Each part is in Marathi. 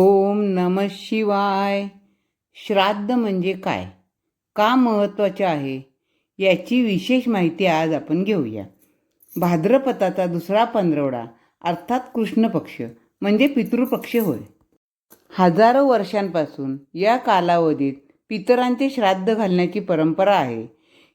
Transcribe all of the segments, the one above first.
ओम नम शिवाय. श्राद्ध म्हणजे काय? का महत्त्वाचे आहे? याची विशेष माहिती आज आपण घेऊया. भाद्रपदाचा दुसरा पंधरवडा अर्थात कृष्ण पक्ष म्हणजे पितृपक्ष होय. हजारो वर्षांपासून या कालावधीत पितरांचे श्राद्ध घालण्याची परंपरा आहे.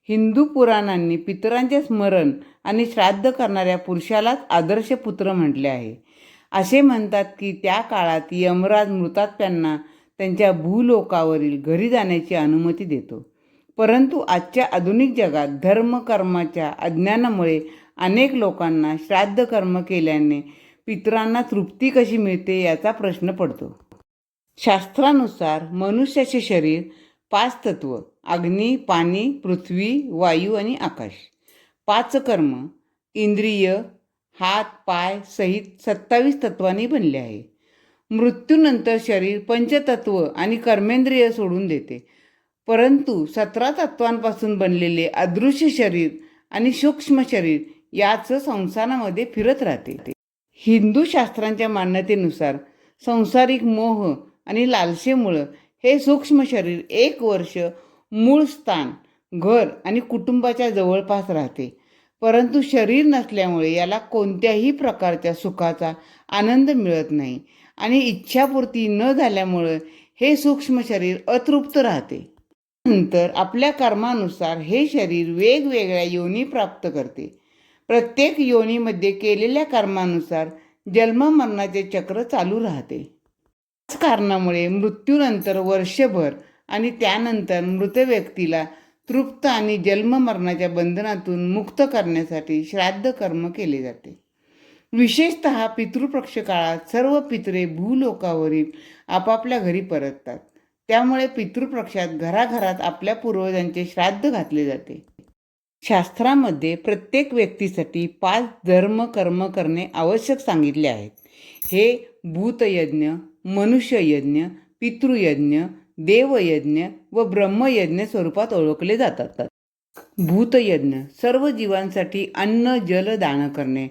हिंदू पुराणांनी पितरांचे स्मरण आणि श्राद्ध करणाऱ्या पुरुषालाच आदर्श पुत्र म्हटले आहे. असे म्हणतात की त्या काळात यमराज मृतात्म्यांना त्यांच्या भूलोकावरील घरी जाण्याची अनुमती देतो. परंतु आजच्या आधुनिक जगात धर्म कर्माच्या अज्ञानामुळे अनेक लोकांना श्राद्ध कर्म केल्याने पितरांना तृप्ती कशी मिळते याचा प्रश्न पडतो. शास्त्रानुसार मनुष्याचे शरीर पाच तत्व अग्नी पाणी पृथ्वी वायू आणि आकाश. पाच कर्म इंद्रिय हात पाय सहित सत्तावीस तत्वांनी बनले आहे. मृत्यूनंतर शरीर पंचतत्व आणि कर्मेंद्रिय सोडून देते. परंतु सतरा तत्वांपासून बनलेले अदृश्य शरीर आणि सूक्ष्म शरीर याचं संसारामध्ये फिरत राहते. हिंदू शास्त्रांच्या मान्यतेनुसार संसारिक मोह आणि लालसेमुळं हे सूक्ष्म शरीर एक वर्ष मूळ स्थान घर आणि कुटुंबाच्या जवळपास राहते. परंतु शरीर नसल्यामुळे याला कोणत्याही प्रकारच्या सुखाचा आनंद मिळत नाही आणि इच्छापूर्ती न झाल्यामुळं हे सूक्ष्म शरीर अतृप्त राहते. नंतर आपल्या कर्मानुसार हे शरीर वेगवेगळ्या योनी प्राप्त करते. प्रत्येक योनीमध्ये केलेल्या कर्मानुसार जन्ममरणाचे चक्र चालू राहते. त्याच कारणामुळे मृत्यूनंतर वर्षभर आणि त्यानंतर मृत व्यक्तीला तृप्त आणि जन्ममरणाच्या बंधनातून मुक्त करण्यासाठी श्राद्ध कर्म केले जाते. विशेषत पितृपक्ष काळात सर्व पितरे भूलोकावरील आपापल्या घरी परततात. त्यामुळे पितृपक्षात घराघरात आपल्या पूर्वजांचे श्राद्ध घातले जाते. शास्त्रामध्ये प्रत्येक व्यक्तीसाठी पाच धर्म कर्म करणे आवश्यक सांगितले आहेत. हे भूतयज्ञ मनुष्ययज्ञ पितृयज्ञ देवयज्ञ व ब्रह्मयज्ञ स्वरूपात ओळखले जातात. भूतयज्ञ सर्व जीवांसाठी अन्न जल दान करणे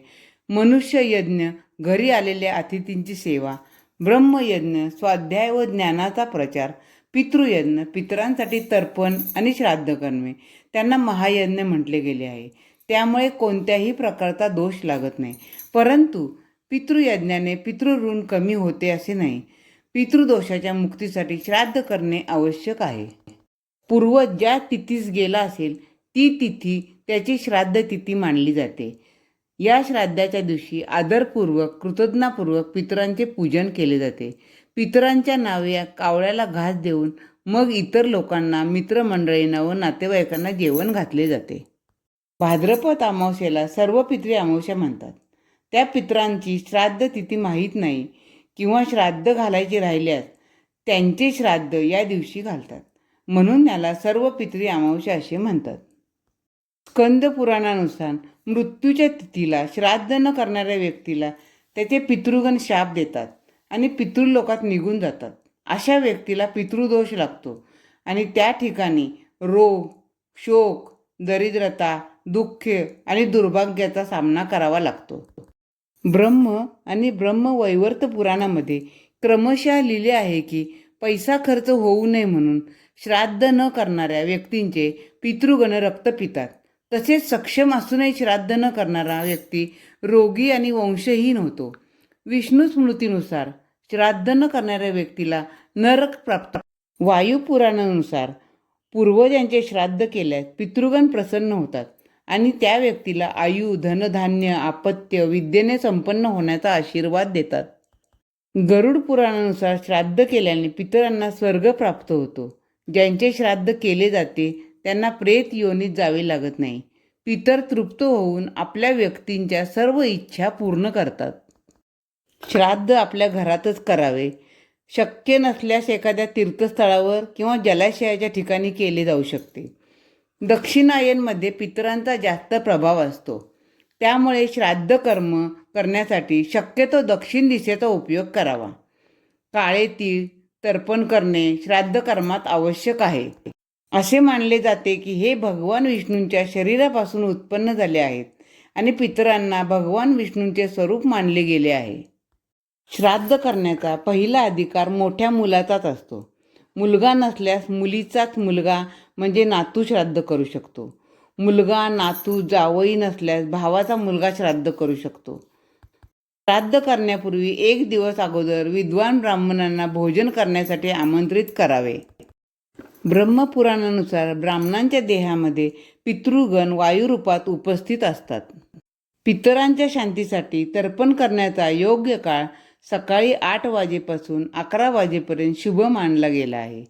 मनुष्ययज्ञ घरी आलेल्या अतिथींची सेवा ब्रह्मयज्ञ स्वाध्याय व ज्ञानाचा प्रचार पितृयज्ञ पितरांसाठी तर्पण आणि श्राद्ध करणे त्यांना महायज्ञ म्हटले गेले आहे. त्यामुळे कोणत्याही प्रकारचा दोष लागत नाही. परंतु पितृयज्ञाने पितृऋण कमी होते असे नाही. पितृदोषाच्या मुक्तीसाठी श्राद्ध करणे आवश्यक आहे. पूर्वज ज्या तिथीस गेला असेल ती तिथी त्याची श्राद्ध तिथी मानली जाते. या श्राद्धाच्या दिवशी आदरपूर्वक कृतज्ञापूर्वक पितरांचे पूजन केले जाते. पितरांच्या नावे या कावळ्याला घास देऊन मग इतर लोकांना मित्रमंडळींना व नातेवाईकांना जेवण घातले जाते. भाद्रपद अमावस्येला सर्व पितृ अमावस्या म्हणतात. त्या पितरांची श्राद्ध तिथी माहीत नाही. किंवा श्राद्ध घालायचे राहिल्यास त्यांचे श्राद्ध या दिवशी घालतात. म्हणून याला सर्व पितृ अमावस्या असे म्हणतात. स्कंद पुराणानुसार मृत्यूच्या तिथीला श्राद्ध न करणाऱ्या व्यक्तीला त्याचे पितृगण शाप देतात आणि पितृलोकात निघून जातात. अशा व्यक्तीला पितृदोष लागतो आणि त्या ठिकाणी रोग शोक दरिद्रता दुःख आणि दुर्भाग्याचा सामना करावा लागतो. ब्रह्म आणि ब्रह्मवैवर्त पुराणामध्ये क्रमशः लिहिले आहे की पैसा खर्च होऊ नये म्हणून श्राद्ध न करणाऱ्या व्यक्तींचे पितृगण रक्त पितात. तसेच सक्षम असूनही श्राद्ध न करणारा व्यक्ती रोगी आणि वंशहीन होतो. विष्णू स्मृतीनुसार श्राद्ध न करणाऱ्या व्यक्तीला नरक प्राप्त वायुपुराणानुसार पूर्वजांचे श्राद्ध केल्यास पितृगण प्रसन्न होतात. आणि त्या व्यक्तीला आयु धनधान्य आपत्य विद्येने संपन्न होण्याचा आशीर्वाद देतात. गरुड पुराणानुसार श्राद्ध केल्याने पितरांना स्वर्ग प्राप्त होतो. ज्यांचे श्राद्ध केले जाते त्यांना प्रेत योनीत जावे लागत नाही. पितर तृप्त होऊन आपल्या व्यक्तींच्या सर्व इच्छा पूर्ण करतात. श्राद्ध आपल्या घरातच करावे. शक्य नसल्यास एखाद्या तीर्थस्थळावर किंवा जलाशयाच्या ठिकाणी केले जाऊ शकते. दक्षिणायनमध्ये पितरांचा जास्त प्रभाव असतो. त्यामुळे श्राद्ध कर्म करण्यासाठी शक्यतो दक्षिण दिशेचा उपयोग करावा. काळे तीळ तर्पण करणे श्राद्ध कर्मात आवश्यक आहे. असे मानले जाते की हे भगवान विष्णूंच्या शरीरापासून उत्पन्न झाले आहेत आणि पितरांना भगवान विष्णूंचे स्वरूप मानले गेले आहे. श्राद्ध करण्याचा पहिला अधिकार मोठ्या मुलाचाच असतो. मुलगा नसल्यास मुलीचाच मुलगा म्हणजे नातू श्राद्ध करू शकतो. मुलगा नातू जावई नसल्यास भावाचा मुलगा श्राद्ध करू शकतो. श्राद्ध करण्यापूर्वी एक दिवस अगोदर विद्वान ब्राह्मणांना भोजन करण्यासाठी आमंत्रित करावे. ब्रह्मपुराणानुसार ब्राह्मणांच्या देहामध्ये पितृगण वायुरूपात उपस्थित असतात. पितरांच्या शांतीसाठी तर्पण करण्याचा योग्य काळ सकाळी आठ वाजेपासून अकरा वाजेपर्यंत शुभ मानला गेला आहे.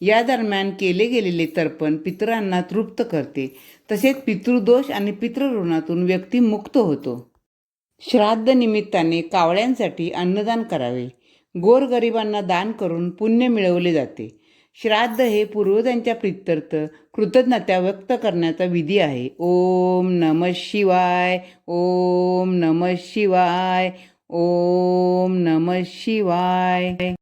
या दरम्यान केले गेलेले तर्पण पितरांना तृप्त करते. तसेच पितृदोष आणि पितृऋणातून व्यक्ती मुक्त होतो. श्राद्ध निमित्ताने कावळ्यांसाठी अन्नदान करावे. गोरगरिबांना दान करून पुण्य मिळवले जाते. श्राद्ध हे पूर्वजांच्या प्रित्यर्थ कृतज्ञता व्यक्त करण्याचा विधी आहे. ओम नम शिवाय ओम नम शिवाय ओम नम शिवाय.